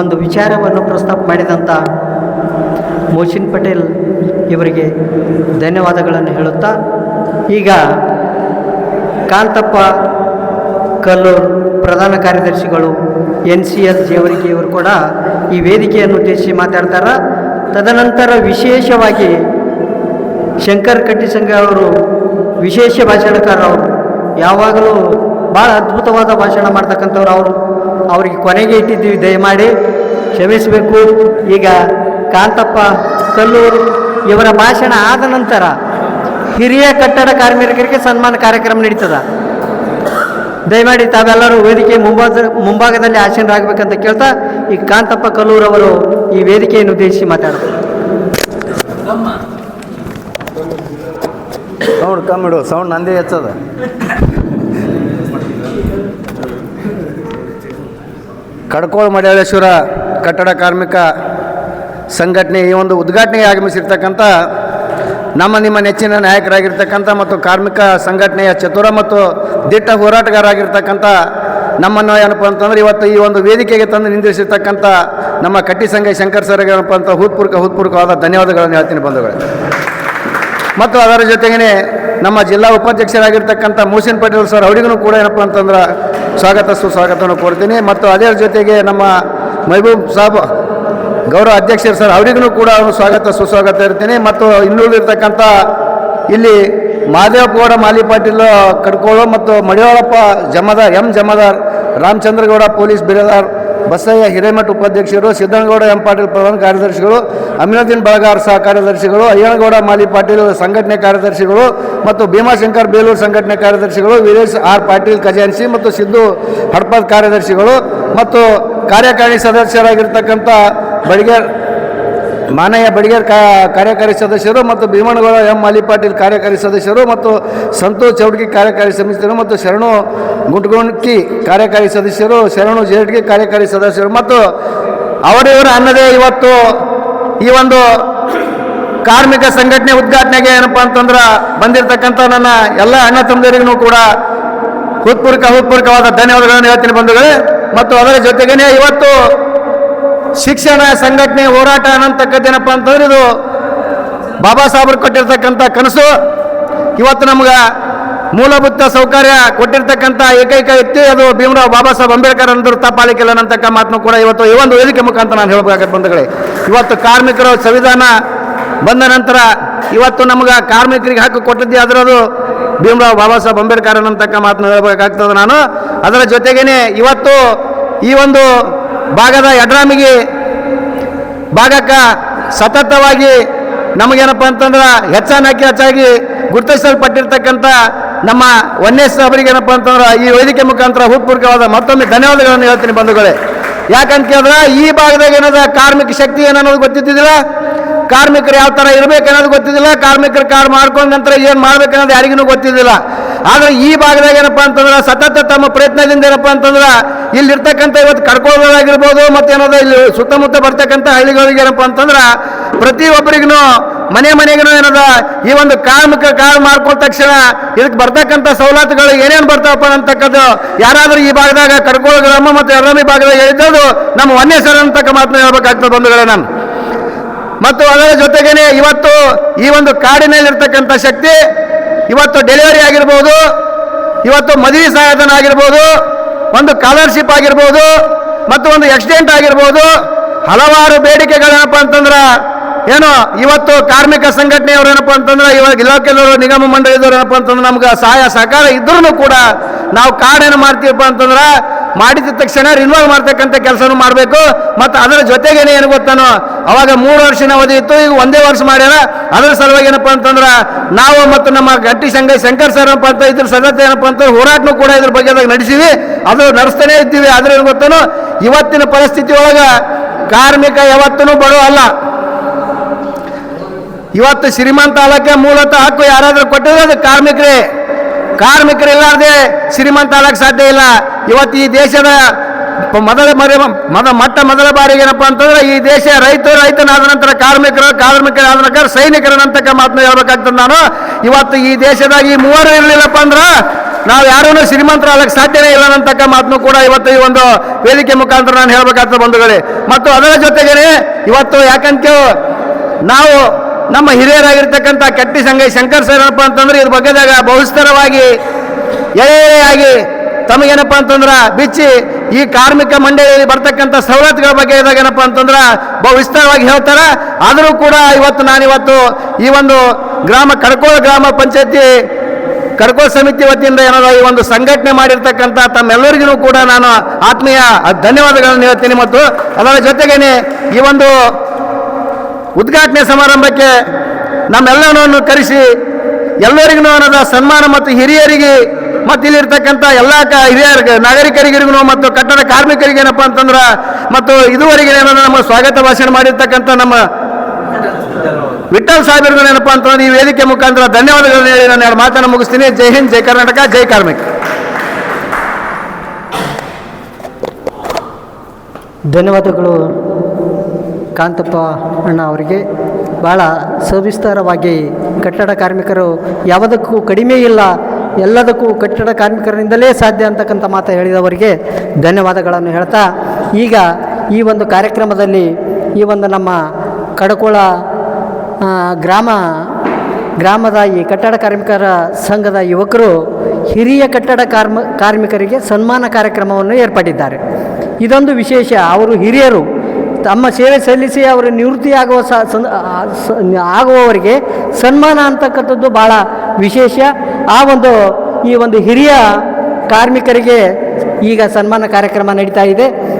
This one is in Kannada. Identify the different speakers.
Speaker 1: ಒಂದು ವಿಚಾರವನ್ನು ಪ್ರಸ್ತಾಪ ಮಾಡಿದಂಥ ಮೋಚಿನ್ ಪಟೇಲ್ ಇವರಿಗೆ ಧನ್ಯವಾದಗಳನ್ನು ಹೇಳುತ್ತಾ, ಈಗ ಕಾಂತಪ್ಪ ಕಲ್ಲೂರ್ ಪ್ರಧಾನ ಕಾರ್ಯದರ್ಶಿಗಳು ಎನ್ ಸಿ ಎಲ್ ಜೇವರಿಗೆ ಇವರು ಕೂಡ ಈ ವೇದಿಕೆಯನ್ನು ಉದ್ದೇಶಿಸಿ ಮಾತಾಡ್ತಾರೆ. ತದನಂತರ ವಿಶೇಷವಾಗಿ ಶಂಕರ್ ಕಟ್ಟಿಸಂಗ ಅವರು ವಿಶೇಷ ಭಾಷಣಕಾರರು. ಯಾವಾಗಲೂ ಭಾಳ ಅದ್ಭುತವಾದ ಭಾಷಣ ಮಾಡ್ತಕ್ಕಂಥವ್ರು ಅವರು. ಅವರಿಗೆ ಕೊನೆಗೆ ಇಟ್ಟಿದ್ದೀವಿ, ದಯಮಾಡಿ ಕ್ಷಮಿಸಬೇಕು. ಈಗ ಕಾಂತಪ್ಪ ಕಲ್ಲೂರು, ಇವರ ಭಾಷಣ ಆದ ನಂತರ ಹಿರಿಯ ಕಟ್ಟಡ ಕಾರ್ಮಿಕರಿಗೆ ಸನ್ಮಾನ ಕಾರ್ಯಕ್ರಮ ನಡೀತದ. ದಯಮಾಡಿ ತಾವೆಲ್ಲರೂ ವೇದಿಕೆ ಮುಂಭಾಗ ಮುಂಭಾಗದಲ್ಲಿ ಆಸೀನರಾಗಬೇಕಂತ ಕೇಳ್ತಾ ಈ ಕಾಂತಪ್ಪ ಕಲ್ಲೂರವರು ಈ ವೇದಿಕೆಯನ್ನು ಉದ್ದೇಶಿಸಿ ಮಾತಾಡ್ತಾರೆ
Speaker 2: ಸೌಂಡ್ ಕಮ್ಮಿಡು ಸೌಂಡ್ ನಂದೇ ಹೆಚ್ಚದ. ಕಡ್ಕೋಳ ಮಡಿಯಾಳೇಶ್ವರ ಕಟ್ಟಡ ಕಾರ್ಮಿಕ ಸಂಘಟನೆ ಈ ಒಂದು ಉದ್ಘಾಟನೆಗೆ ಆಗಮಿಸಿರ್ತಕ್ಕಂಥ ನಮ್ಮ ನಿಮ್ಮ ನೆಚ್ಚಿನ ನಾಯಕರಾಗಿರ್ತಕ್ಕಂಥ ಮತ್ತು ಕಾರ್ಮಿಕ ಸಂಘಟನೆಯ ಚತುರ ಮತ್ತು ದಿಟ್ಟ ಹೋರಾಟಗಾರರಾಗಿರ್ತಕ್ಕಂಥ ನಮ್ಮನ್ನು ಏನಪ್ಪ ಅಂತಂದ್ರೆ ಇವತ್ತು ಈ ಒಂದು ವೇದಿಕೆಗೆ ತಂದು ನಿಂದಿರಿಸಿರ್ತಕ್ಕಂಥ ನಮ್ಮ ಕಟ್ಟಿ ಸಂಘ ಶಂಕರ್ ಸರ್ ಏನಪ್ಪ ಅಂತ ಹೂತ್ಪೂರ್ವಕ ಹೂತ್ಪೂರ್ವಕವಾದ ಧನ್ಯವಾದಗಳನ್ನು ಹೇಳ್ತೀನಿ ಬಂಧುಗಳೇ. ಮತ್ತು ಅದರ ಜೊತೆಗೇ ನಮ್ಮ ಜಿಲ್ಲಾ ಉಪಾಧ್ಯಕ್ಷರಾಗಿರ್ತಕ್ಕಂಥ ಮೋಸಿನ್ ಪಟೇಲ್ ಸರ್ ಅವರಿಗೂ ಕೂಡ ಏನಪ್ಪ ಅಂತಂದ್ರೆ ಸ್ವಾಗತ, ಸುಸ್ವಾಗತವನ್ನು ಕೊಡ್ತೀನಿ ಮತ್ತು ಅದರ ಜೊತೆಗೆ ನಮ್ಮ ಮೈಬೂಬ್ ಸಾಬ್, ಗೌರವ ಅಧ್ಯಕ್ಷರು ಸರ್, ಅವರಿಗೂ ಕೂಡ ಸ್ವಾಗತ, ಸುಸ್ವಾಗತ ಇರ್ತೀನಿ ಮತ್ತು ಇನ್ನುಳಿರ್ತಕ್ಕಂಥ ಇಲ್ಲಿ ಮಾದೇವಗೌಡ, ಮಾಲಿ ಪಾಟೀಲ್, ಕಡ್ಕೋಳು ಮತ್ತು ಮಡಿವಾಳಪ್ಪ ಜಮದಾರ್, ಎಂ ಜಮದಾರ್, ರಾಮಚಂದ್ರಗೌಡ, ಪೊಲೀಸ್ ಬಿರೇದಾರ್ ಬಸಯ್ಯ ಹಿರೇಮಠ ಉಪಾಧ್ಯಕ್ಷರು ಸಿದ್ದನಗೌಡ ಎಂ ಪಾಟೀಲ್ ಪ್ರಧಾನ ಕಾರ್ಯದರ್ಶಿಗಳು ಅಮಿನುದ್ದೀನ್ ಬಳಗಾರ್ ಸಹ ಕಾರ್ಯದರ್ಶಿಗಳು, ಅಯ್ಯನಗೌಡ ಮಾಲಿ ಪಾಟೀಲ್ ಸಂಘಟನೆ ಕಾರ್ಯದರ್ಶಿಗಳು ಮತ್ತು ಭೀಮಾಶಂಕರ್ ಬೇಲೂರು ಸಂಘಟನೆ ಕಾರ್ಯದರ್ಶಿಗಳು, ವೀರೇಶ್ ಆರ್ ಪಾಟೀಲ್ ಖಜಾನ್ಸಿ ಮತ್ತು ಸಿದ್ದು ಹಡ್ಪದ್ ಕಾರ್ಯದರ್ಶಿಗಳು ಮತ್ತು ಕಾರ್ಯಕಾರಿಣಿ ಸದಸ್ಯರಾಗಿರ್ತಕ್ಕಂಥ ಬಡಿಗೇರ್ ಮಾನಯ್ಯ ಬಡಿಗೇರ್ ಕಾರ್ಯಕಾರಿ ಸದಸ್ಯರು ಮತ್ತು ಭೀಮನಗೌಡ ಎಂ ಮಾಲಿ ಪಾಟೀಲ್ ಕಾರ್ಯಕಾರಿ ಸದಸ್ಯರು ಮತ್ತು ಸಂತೋಷ್ ಚೌಡ್ಗಿ ಕಾರ್ಯಕಾರಿ ಸಮಿತಿಯರು ಮತ್ತು ಶರಣು ಗುಂಟ್ಗುಂಡ್ಕಿ ಕಾರ್ಯಕಾರಿ ಸದಸ್ಯರು, ಶರಣು ಜೇಟ್ಗಿ ಕಾರ್ಯಕಾರಿ ಸದಸ್ಯರು ಮತ್ತು ಅವರಿವರು ಅನ್ನದೇ ಇವತ್ತು ಈ ಒಂದು ಕಾರ್ಮಿಕ ಸಂಘಟನೆ ಉದ್ಘಾಟನೆಗೆ ಏನಪ್ಪ ಅಂತಂದ್ರೆ ಬಂದಿರತಕ್ಕಂಥ ನನ್ನ ಎಲ್ಲ ಅಣ್ಣ ತಮ್ಮದರಿಗೂ ಕೂಡ ಹೃತ್ಪೂರ್ವಕ, ಹೃತ್ಪೂರ್ವಕವಾದ ಧನ್ಯವಾದಗಳನ್ನು ಹೇಳ್ತೀನಿ ಬಂಧುಗಳೇ. ಮತ್ತು ಅದರ ಜೊತೆಗೇನೆ ಇವತ್ತು ಶಿಕ್ಷಣ ಸಂಘಟನೆ ಹೋರಾಟ ಅನ್ನತಕ್ಕದ್ದೇನಪ್ಪ ಅಂತಂದ್ರೆ ಇದು ಬಾಬಾ ಸಾಹೇಬ್ರು ಕೊಟ್ಟಿರ್ತಕ್ಕಂಥ ಕನಸು. ಇವತ್ತು ನಮ್ಗೆ ಮೂಲಭೂತ ಸೌಕರ್ಯ ಕೊಟ್ಟಿರ್ತಕ್ಕಂಥ ಏಕೈಕ ವ್ಯಕ್ತಿ ಅದು ಭೀಮರಾವ್ ಬಾಬಾ ಸಾಹೇಬ್ ಅಂಬೇಡ್ಕರ್ ಅಂದರು ತಪ್ಪಾಲಿಕ್ಕಿಲ್ಲ ಅನ್ನತಕ್ಕ ಮಾತನ್ನು ಕೂಡ ಇವತ್ತು ಈ ಒಂದು ವೇದಿಕೆ ಮುಖಾಂತರ ನಾನು ಹೇಳಬೇಕಾಗತ್ತೆ ಬಂಧುಗಳೇ. ಇವತ್ತು ಕಾರ್ಮಿಕರ ಸಂವಿಧಾನ ಬಂದ ನಂತರ ಇವತ್ತು ನಮ್ಗೆ ಕಾರ್ಮಿಕರಿಗೆ ಹಕ್ಕು ಕೊಟ್ಟಿದ್ದೆ ಅದರದು ಭೀಮರಾವ್ ಬಾಬಾ ಸಾಹೇಬ್ ಅಂಬೇಡ್ಕರ್ ಅನ್ನತಕ್ಕ ಮಾತನ್ನು ಹೇಳಬೇಕಾಗ್ತದೆ ನಾನು. ಅದರ ಜೊತೆಗೇನೆ ಇವತ್ತು ಈ ಒಂದು ಭಾಗದ ಯಡ್ರಾಮಿಗೆ ಭಾಗಕ್ಕೆ ಸತತವಾಗಿ ನಮಗೇನಪ್ಪ ಅಂತಂದ್ರೆ ಹೆಚ್ಚಾನ ಹಾಕಿ ಹೆಚ್ಚಾಗಿ ಗುರುತಿಸಲ್ಪಟ್ಟಿರ್ತಕ್ಕಂಥ ನಮ್ಮ ವನ್ಯಸ್ ಅವರಿಗೇನಪ್ಪ ಅಂತಂದ್ರೆ ಈ ವೇದಿಕೆ ಮುಖಾಂತರ ಹೂತ್ಪೂರ್ಕವಾದ ಮತ್ತೊಮ್ಮೆ ಧನ್ಯವಾದಗಳನ್ನು ಹೇಳ್ತೀನಿ ಬಂಧುಗಳೇ. ಯಾಕಂತ ಕೇಳಿದ್ರೆ ಈ ಭಾಗದಾಗ ಏನದ ಕಾರ್ಮಿಕ ಶಕ್ತಿ ಏನನ್ನೋದು ಗೊತ್ತಿದ್ದಿಲ್ಲ ಕಾರ್ಮಿಕರು ಯಾವ ಥರ ಇರಬೇಕು ಅನ್ನೋದು ಗೊತ್ತಿದ್ದಿಲ್ಲ. ಕಾರ್ಮಿಕರು ಕಾರ್ ಮಾಡ್ಕೊಂಡ ನಂತರ ಏನು ಮಾಡ್ಬೇಕು ಅನ್ನೋದು ಯಾರಿಗೂ ಗೊತ್ತಿದ್ದಿಲ್ಲ. ಆದರೆ ಈ ಭಾಗದಾಗ ಏನಪ್ಪ ಅಂತಂದ್ರೆ ಸತತ ತಮ್ಮ ಪ್ರಯತ್ನದಿಂದ ಏನಪ್ಪ ಅಂತಂದ್ರೆ ಇಲ್ಲಿರ್ತಕ್ಕಂಥ ಇವತ್ತು ಕಡ್ಕೊಳ್ಳೋದಾಗಿರ್ಬೋದು ಮತ್ತೇನದ ಇಲ್ಲಿ ಸುತ್ತಮುತ್ತ ಬರ್ತಕ್ಕಂಥ ಹಳ್ಳಿಗಳಿಗೆ ಏನಪ್ಪ ಅಂತಂದ್ರೆ ಪ್ರತಿಯೊಬ್ಬರಿಗೂ ಮನೆ ಮನೆಗೂ ಏನದ ಈ ಒಂದು ಕಾರ್ಮಿಕ ಕಾರ್ ಮಾಡ್ಕೊಂಡ ತಕ್ಷಣ ಇದಕ್ಕೆ ಬರ್ತಕ್ಕಂಥ ಸವಲತ್ತುಗಳು ಏನೇನು ಬರ್ತಾವಪ್ಪ ಅಂತಕ್ಕದ್ದು ಯಾರಾದರೂ ಈ ಭಾಗದಾಗ ಕಡ್ಕೊಳ್ಳೋ ಗ್ರಾಮ ಮತ್ತು ಎರಡನೇ ಭಾಗದಾಗ ಹೇಳಿದ್ದು ನಮ್ಮ ಒಂದೇ ಸರ್ ಅಂತಕ್ಕ ಮಾತನ್ನ ಹೇಳ್ಬೇಕಾಗ್ತದೆ ಬಂಧುಗಳೇ ನಾನು. ಮತ್ತು ಅದರ ಜೊತೆಗೇನೆ ಇವತ್ತು ಈ ಒಂದು ಕಾಡಿನಲ್ಲಿರ್ತಕ್ಕಂಥ ಶಕ್ತಿ ಇವತ್ತು ಡೆಲಿವರಿ ಆಗಿರ್ಬೋದು, ಇವತ್ತು ಮದುವೆ ಸಹಾಯಧನ ಆಗಿರ್ಬೋದು, ಒಂದು ಕಾಲರ್ಶಿಪ್ ಆಗಿರ್ಬೋದು, ಮತ್ತು ಒಂದು ಆಕ್ಸಿಡೆಂಟ್ ಆಗಿರ್ಬೋದು, ಹಲವಾರು ಬೇಡಿಕೆಗಳೇನಪ್ಪ ಅಂತಂದ್ರೆ, ಏನು ಇವತ್ತು ಕಾರ್ಮಿಕ ಸಂಘಟನೆಯವರು ಏನಪ್ಪ ಅಂತಂದ್ರೆ, ಇವಾಗ ಇಲಾಖೆದವರು, ನಿಗಮ ಮಂಡಳಿದವರು ಏನಪ್ಪ ಅಂತಂದ್ರೆ, ನಮ್ಗೆ ಸಹಾಯ ಸಹಕಾರ ಇದ್ರೂ ಕೂಡ ನಾವು ಕಾರ್ಡೇನು ಮಾಡ್ತೀವಪ್ಪ ಅಂತಂದ್ರೆ ಮಾಡಿದ ತಕ್ಷಣ ರಿನ್ವಲ್ ಮಾಡ್ತಕ್ಕಂಥ ಕೆಲಸನೂ ಮಾಡಬೇಕು. ಮತ್ತು ಅದರ ಜೊತೆಗೇನೆ ಏನು ಗೊತ್ತಾನೋ, ಅವಾಗ ಮೂರು ವರ್ಷನ ಅವಧಿ ಇತ್ತು, ಈಗ ಒಂದೇ ವರ್ಷ ಮಾಡ್ಯಾರ. ಅದರ ಸಲುವಾಗಿ ಏನಪ್ಪ ಅಂತಂದ್ರೆ, ನಾವು ಮತ್ತು ನಮ್ಮ ಗಟ್ಟಿ ಸಂಘ ಶಂಕರ್ ಸರ್ ಏನಪ್ಪ ಅಂತ, ಇದ್ರ ಸದಸ್ಯ ಏನಪ್ಪ ಅಂತ ಹೋರಾಟನೂ ಕೂಡ ಇದ್ರ ಬಗ್ಗೆ ನಡೆಸಿವಿ. ಅದು ನಡೆಸ್ತಾನೆ ಇದ್ದೀವಿ, ಆದ್ರೆ ಏನು ಗೊತ್ತಾನೋ, ಇವತ್ತಿನ ಪರಿಸ್ಥಿತಿ ಒಳಗೆ ಕಾರ್ಮಿಕ ಯಾವತ್ತೂ ಬಡವ ಅಲ್ಲ. ಇವತ್ತು ಶ್ರೀಮಂತ ಆಲಕ್ಕೆ ಮೂಲತಃ ಹಕ್ಕು ಯಾರಾದರೂ ಕೊಟ್ಟಿದ್ರೆ ಅದು ಕಾರ್ಮಿಕರೇ. ಕಾರ್ಮಿಕರು ಇಲ್ಲಾರ್ದೆ ಶ್ರೀಮಂತ ಆಗಕ್ಕೆ ಸಾಧ್ಯ ಇಲ್ಲ. ಇವತ್ತು ಈ ದೇಶದ ಮೊದಲ ಮರಿ ಮೊದ ಮೊಟ್ಟ ಮೊದಲ ಬಾರಿಗೆ ಏನಪ್ಪ ಅಂತಂದ್ರೆ ಈ ದೇಶ ರೈತರು ರೈತನಾದ ನಂತರ ಕಾರ್ಮಿಕರು, ಕಾರ್ಮಿಕರಾದ ನಂತರ ಸೈನಿಕರನ್ನಂತಕ್ಕ ಮಾತನ್ನ ಹೇಳ್ಬೇಕಾಗ್ತದೆ ನಾನು. ಇವತ್ತು ಈ ದೇಶದಾಗ ಈ ಮೂವರು ಇರಲಿಲ್ಲಪ್ಪ ಅಂದ್ರೆ ನಾವು ಯಾರೂ ಶ್ರೀಮಂತರಾಗಕ್ಕೆ ಸಾಧ್ಯನೇ ಇಲ್ಲ ಅನ್ನತಕ್ಕ ಮಾತನ್ನು ಕೂಡ ಇವತ್ತು ಈ ಒಂದು ವೇದಿಕೆ ಮುಖಾಂತರ ನಾನು ಹೇಳ್ಬೇಕಾಗ್ತದೆ ಬಂಧುಗಳೇ. ಮತ್ತು ಅದರ ಜೊತೆಗೇನೆ ಇವತ್ತು ಯಾಕಂತ ನಾವು ನಮ್ಮ ಹಿರಿಯರಾಗಿರ್ತಕ್ಕಂಥ ಕೆಟ್ಟಿ ಸಂಘ ಶಂಕರ್ ಸರ್ ಏನಪ್ಪ ಅಂತಂದ್ರೆ ಇದ್ರ ಬಗ್ಗೆದಾಗ ಬಹುಸ್ತರವಾಗಿ ಎಳೆಯಾಗಿ ತಮಗೇನಪ್ಪ ಅಂತಂದ್ರೆ ಬಿಚ್ಚಿ ಈ ಕಾರ್ಮಿಕ ಮಂಡಳಿಯಲ್ಲಿ ಬರ್ತಕ್ಕಂಥ ಸವಲತ್ತುಗಳ ಬಗ್ಗೆ ಇದಾಗ ಏನಪ್ಪ ಅಂತಂದ್ರೆ ಬಹು ವಿಸ್ತಾರವಾಗಿ ಹೇಳ್ತಾರೆ. ಆದರೂ ಕೂಡ ಇವತ್ತು ನಾನಿವತ್ತು ಈ ಒಂದು ಗ್ರಾಮ ಕಡ್ಕೋಳ ಗ್ರಾಮ ಪಂಚಾಯತಿ ಕಡ್ಕೋಳ ಸಮಿತಿ ವತಿಯಿಂದ ಏನಾರ ಈ ಒಂದು ಸಂಘಟನೆ ಮಾಡಿರ್ತಕ್ಕಂಥ ತಮ್ಮೆಲ್ಲರಿಗೂ ಕೂಡ ನಾನು ಆತ್ಮೀಯ ಧನ್ಯವಾದಗಳನ್ನು ಹೇಳ್ತೀನಿ ಮತ್ತು ಅದರ ಜೊತೆಗೇನೆ ಈ ಒಂದು ಉದ್ಘಾಟನೆ ಸಮಾರಂಭಕ್ಕೆ ನಮ್ಮೆಲ್ಲರನ್ನು ಕರೆಸಿ ಎಲ್ಲರಿಗೂ ಅನ್ನೋದ ಸನ್ಮಾನ ಮತ್ತು ಹಿರಿಯರಿಗೆ ಮತ್ತು ಇಲ್ಲಿರ್ತಕ್ಕಂಥ ಎಲ್ಲ ಕ ಹಿರಿಯರಿಗೆ ನಾಗರಿಕರಿಗೂ ಮತ್ತು ಕಟ್ಟಡ ಕಾರ್ಮಿಕರಿಗೆ ಏನಪ್ಪ ಅಂತಂದ್ರೆ ಮತ್ತು ಇದುವರೆಗೆ ಏನಂದ್ರೆ ನಮ್ಮ ಸ್ವಾಗತ ಭಾಷಣ ಮಾಡಿರ್ತಕ್ಕಂಥ ನಮ್ಮ ವಿಠಲ್ ಸಾಹೇಬರಿಗೂ ಏನಪ್ಪ ಅಂತಂದ್ರೆ ಈ ವೇದಿಕೆ ಮುಖಾಂತರ ಧನ್ಯವಾದಗಳನ್ನು ಹೇಳಿ ನಾನು ಎರಡು ಮಾತನ್ನು ಮುಗಿಸ್ತೀನಿ. ಜೈ ಹಿಂದ್, ಜೈ ಕರ್ನಾಟಕ, ಜೈ ಕಾರ್ಮಿಕ.
Speaker 1: ಧನ್ಯವಾದಗಳು. ಕಾಂತಪ್ಪ ಅಣ್ಣ ಅವರಿಗೆ ಭಾಳ ಸವಿಸ್ತಾರವಾಗಿ ಕಟ್ಟಡ ಕಾರ್ಮಿಕರು ಯಾವುದಕ್ಕೂ ಕಡಿಮೆ ಇಲ್ಲ, ಎಲ್ಲದಕ್ಕೂ ಕಟ್ಟಡ ಕಾರ್ಮಿಕರಿಂದಲೇ ಸಾಧ್ಯ ಅಂತಕ್ಕಂಥ ಮಾತು ಹೇಳಿದವರಿಗೆ ಧನ್ಯವಾದಗಳನ್ನು ಹೇಳ್ತಾ, ಈಗ ಈ ಒಂದು ಕಾರ್ಯಕ್ರಮದಲ್ಲಿ ಈ ಒಂದು ನಮ್ಮ ಕಡಕೋಳ ಗ್ರಾಮ, ಗ್ರಾಮದ ಈ ಕಟ್ಟಡ ಕಾರ್ಮಿಕರ ಸಂಘದ ಯುವಕರು ಹಿರಿಯ ಕಟ್ಟಡ ಕಾರ್ಮ, ಕಾರ್ಮಿಕರಿಗೆ ಸನ್ಮಾನ ಕಾರ್ಯಕ್ರಮವನ್ನು ಏರ್ಪಟ್ಟಿದ್ದಾರೆ ಇದೊಂದು ವಿಶೇಷ, ಅವರು ಹಿರಿಯರು ತಮ್ಮ ಸೇವೆ ಸಲ್ಲಿಸಿ ಅವರು ನಿವೃತ್ತಿ ಆಗುವ ಸ ಸಂ- ಸ- ಆಗುವವರಿಗೆ ಸನ್ಮಾನ ಅಂತಕ್ಕಂಥದ್ದು ಭಾಳ ವಿಶೇಷ. ಆ ಒಂದು, ಈ ಒಂದು ಹಿರಿಯ ಕಾರ್ಮಿಕರಿಗೆ ಈಗ ಸನ್ಮಾನ ಕಾರ್ಯಕ್ರಮ ನಡೀತಾ ಇದೆ.